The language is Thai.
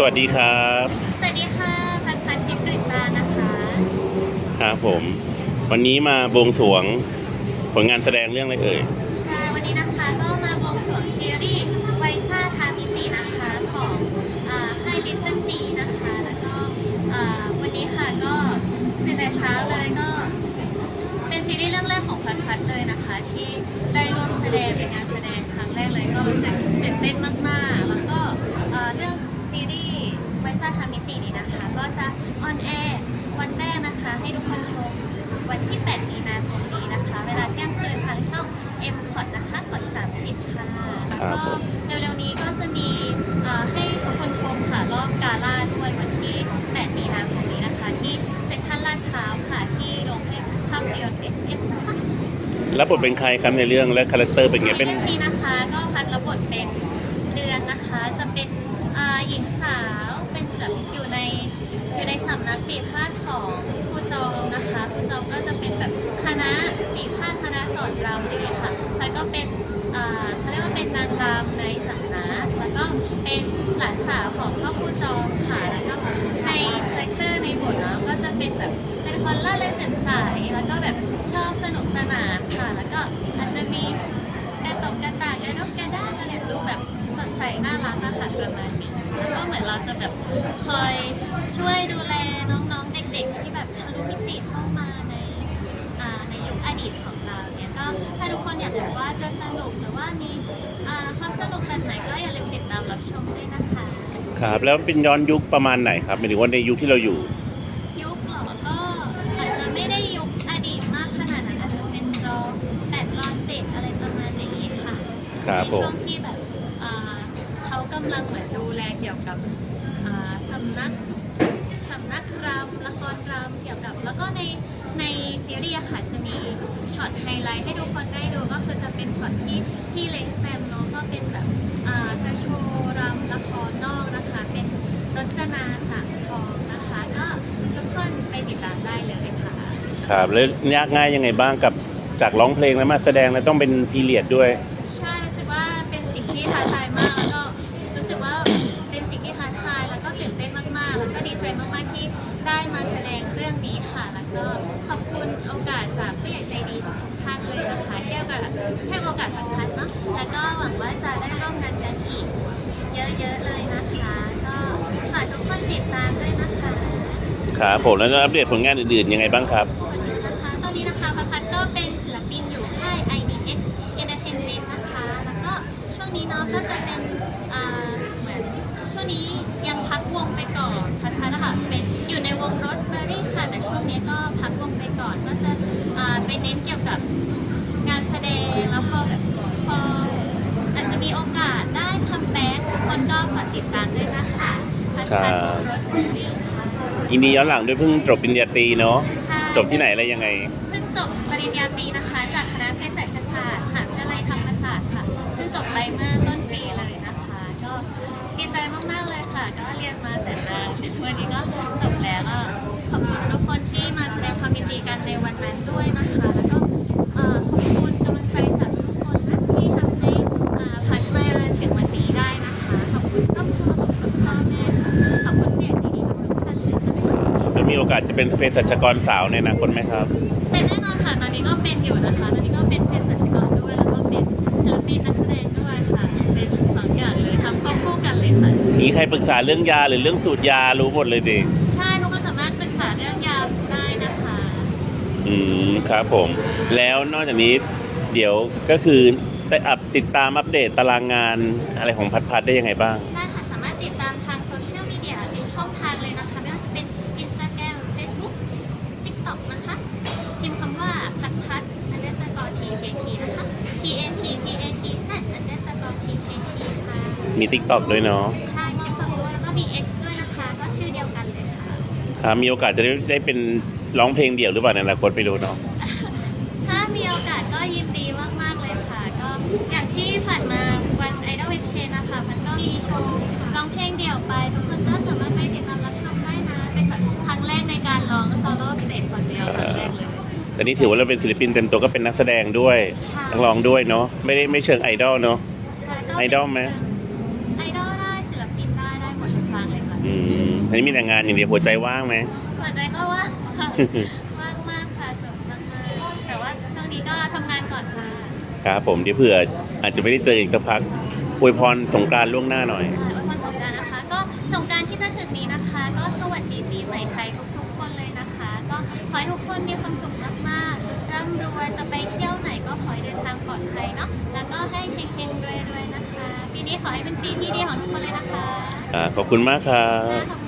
สวัสดีครับ สวัสดีค่ะ พันพันทิพย์กฤษตานะคะ ครับผม วันนี้มาบวงสรวงผลงานแสดงเรื่องอะไรเอ่ย ใช่ วันนี้นะคะก็มาบวงสรวงซีรีส์ไวซ่าทามิตินะคะของค่ายลิตเติ้ลบีนะคะ แล้วก็อ่าวันนี้ค่ะก็ตื่นแต่เช้าเลยก็ เป็นซีรีส์เรื่องแรกของพันพันเลยนะคะที่ ให้ทุกคนชม วันที่ 8 มีนาคมนี้นะคะ เวลาเที่ยงคืนทางช่อง M c o t นะคะกด30 ค่ะ แล้วก็เร็วๆนี้ก็จะมีเอ่อให้ทุกคนชมค่ะ รอบกาล่าด้วยวันที่ 8 มีนาคมนี้นะคะ ที่เซ็นทรัลลาดพร้าวค่ะที่โรงภาพยนตร์ SF นะคะรับบทเป็นใครครับในเรื่องและคาแรคเตอร์เป็นไงเป็เป็นนนี้นะคะก็พัดรับบทเป็นเดือนนะคะ จะเป็นอ่าหญิงสาวเป็นแบบอยู่ในอยู่ในสำนักปีพาดของครูจอม นะคะครูจอมก็จะเป็นแบบคณะปีพาดคณะสอนรำอะไรอย่างเงี้ยค่ะพัดก็เป็นอ่าเขาเรียกว่าเป็นนางรำในสำนักแล้วก็เป็นหลานสาวของพ่อครูจอมค่ะแล้วก็ในคาแรคเตอร์ในบทเนาะก็จะเป็นแบบเป็นคนล่าเริงแจ่มใสแล้วก็แบบชอบสนุกสนานค่ะ แล้วก็อาจจะมีกระตกกระตากกระดกกระด้างอะไรดูแบบสดใสน่า ครับ แล้วเป็นย้อนยุคประมาณไหนครับหมายถึงว่าในยุคที่เราอยู่ ยุคเหรอก็อาจจะไม่ได้ยุคอดีตมากขนาดนั้นอาจจะเป็นรอแปดรอเจ็ดอะไรประมาณอย่างนี้ค่ะครับในผม ช่วงที่แบบอ่าเขากำลังเหมือนดูแลเกี่ยวกับอ่าสำนักสำนักรำละครรำเกี่ยวกับ แล้วก็ในในซีรีส์อะค่ะจะมีช็อตไฮไลท์ให้ทุกคนได้ดูก็คือจะเป็นช็อตที่ที่เล็กสแตมเนาะก็เป็นแบบอ่าจะโชว์รำละ ครนอกนะคะ เป็นรจนาสังทองนะคะ ก็ทุกคนไปติดตามได้เลยค่ะ ครับ แล้วยากง่ายยังไงบ้างกับจากร้องเพลงแล้วมาแสดงแล้วต้องเป็นพีเรียดด้วย ใช่รู้สึกว่าเป็นสิ่งที่ท้าทายมากแล้วก็รู้สึกว่าเป็นสิ่งที่ท้าทายแล้วก็ตื่นเต้นมากๆ แล้วก็ดีใจมากๆที่ได้มาแสดงเรื่องนี้ค่ะ แล้วก็ขอบคุณโอกาสจาก ครับผมแล้วอัปเดตผลงานอื่นๆยังไงบ้างครับ นะคะตอนนี้นะคะพัพัดก็เป็นศิลปินอยู่ค่าย IDX Entertainment นะคะ แล้วก็ช่วงนี้เนาะก็จะเป็นอ่าเหมือนช่วงนี้ยังพักวงไปก่อนพัดพัดนะคะเป็นอยู่ในวง Rosemary ค่ะ แต่ช่วงนี้ก็พักวงไปก่อน ก็จะอ่าไปเน้นเกี่ยวกับงานแสดง แล้วพอแบบพออาจจะมีโอกาสได้คัมแบ็กทุกคนก็ฝากติดตามด้วยนะคะพัดพัดวง Rosemary ค่ะยินดีย้อนหลังด้วยเพิ่งจบปริญญาตรีเนาะใช่จบที่ไหนอะไรยังไง เพิ่งจบปริญญาตรีนะคะ จากคณะเภสัชศาสตร์มหาวิทยาลัยธรรมศาสตร์ค่ะเพิ่งจบไปเมื่อต้นปีเลยนะคะ ก็ดีใจมากๆเลยค่ะ ก็เรียนมาแสนนานวันนี้ก็จบแล้วก็ขอบคุณทุกคนที่มาแสดงความยินดีกันในวันนั้นด้วยนะคะแล้วก็ อกาสจะเป็นเภสัชกรสาวในอนาคตไหมครับ เป็นแน่นอนค่ะ ตอนนี้ก็เป็นอยู่นะคะ ตอนนี้ก็เป็นเภสัชกรด้วย แล้วก็เป็นศิลปินนักแสดงด้วยค่ะ เป็นสองอย่างเลยทำควบคู่กันเลยค่ะ มีใครปรึกษาเรื่องยาหรือเรื่องสูตรยารู้หมดเลยดิใช่ทุกคนสามารถปรึกษาเรื่องยาได้นะคะ อืมครับผม แล้วนอกจากนี้เดี๋ยวก็คือได้อัปติดตามอัปเดตตารางงานอะไรของพัดพัดได้ยังไงบ้าง ได้ค่ะ สามารถติดตามทางโซเชียลมีเดียทุกช่องทางเลยนะคะ ไม่ว่าจะเป็น Instagram Facebook TikTok นะคะ พิมพ์คำว่าพัดพัด underscore tkt นะคะ p a t p a t z underscore tkt ค่ะ มีทิกตอกด้วยเนาะใช่มีคำด้วยแล้วก็มี X ด้วยนะคะ ก็ชื่อเดียวกันเลยค่ะครับมีโอกาสจะได้ได้เป็นร้องเพลงเดี่ยวหรือเปล่าในอนาคตไม่รู้เนาะถ้ามีโอกาสก็ยินดีมากๆเลยค่ะ ก็อย่างที่ผ่านมาวัน Idol Exchange นะคะ มันก็มีโชว์ร้องเพลงเดี่ยวไป ทุกคนก็สามารถไปติดตามรับชมได้นะ เป็นแบบครั้งแรกในการร้องโซโล่สเตจคนเดียวครั้งแรกเลย แต่นี่ถือว่าเราเป็นศิลปินเต็มตัวก็เป็นนักแสดงด้วยใช่ นักร้องด้วยเนาะไม่ได้ไม่เชิงไอดอลเนาะใช่ก็ไอดอลไหมไอ อลได้ศิลปินได้ได้หมดทุกครั้งเลยค่ะอันนี้มีแต่งานอย่างเดียวหัวใจว่างไหม หัวใจก็ว่างค่ะ ว่างมากค่ะสดมากๆแต่ว่าช่วงนี้ก็ทำงานก่อนค่ะ ครับผมเดี๋ยวเผื่ออาจจะไม่ได้เจออีกสักพักอวยพรสงกรารล่วงหน้าหน่อยอวยพรสงกรารนะคะ ก็สงกรารที่จะถึงนี้นะคะ ก็สวัสดีปีใหม่ไทยทุกๆคนเลยนะคะ ก็ขอให้ทุกคนมีความสุขมากๆร่ำรวยจะไปเที่ยวไหนก็ขอให้เดินทางปลอดภัย ขอให้เป็นปีที่ดีของทุกคนเลยนะคะ อ่าขอบคุณมากครับ ขอบคุณ